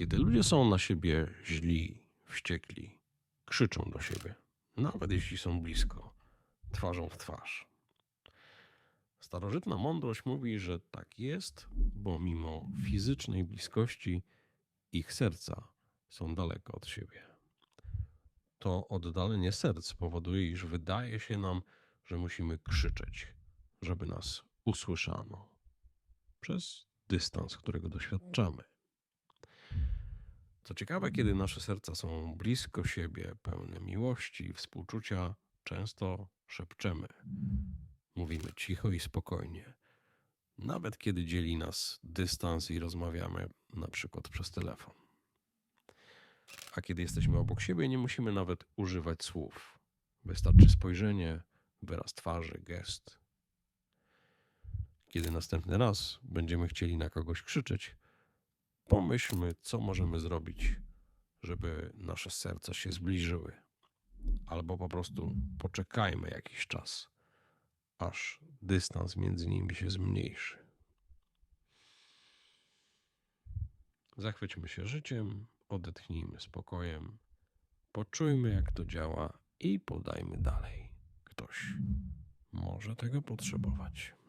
Kiedy ludzie są na siebie źli, wściekli, krzyczą do siebie, nawet jeśli są blisko, twarzą w twarz. Starożytna mądrość mówi, że tak jest, bo mimo fizycznej bliskości ich serca są daleko od siebie. To oddalenie serc powoduje, iż wydaje się nam, że musimy krzyczeć, żeby nas usłyszano przez dystans, którego doświadczamy. Co ciekawe, kiedy nasze serca są blisko siebie, pełne miłości i współczucia, często szepczemy. Mówimy cicho i spokojnie. Nawet kiedy dzieli nas dystans i rozmawiamy na przykład przez telefon. A kiedy jesteśmy obok siebie, nie musimy nawet używać słów. Wystarczy spojrzenie, wyraz twarzy, gest. Kiedy następny raz będziemy chcieli na kogoś krzyczeć, pomyślmy, co możemy zrobić, żeby nasze serca się zbliżyły. Albo po prostu poczekajmy jakiś czas, aż dystans między nimi się zmniejszy. Zachwyćmy się życiem, odetchnijmy spokojem, poczujmy, jak to działa i podajmy dalej. Ktoś może tego potrzebować.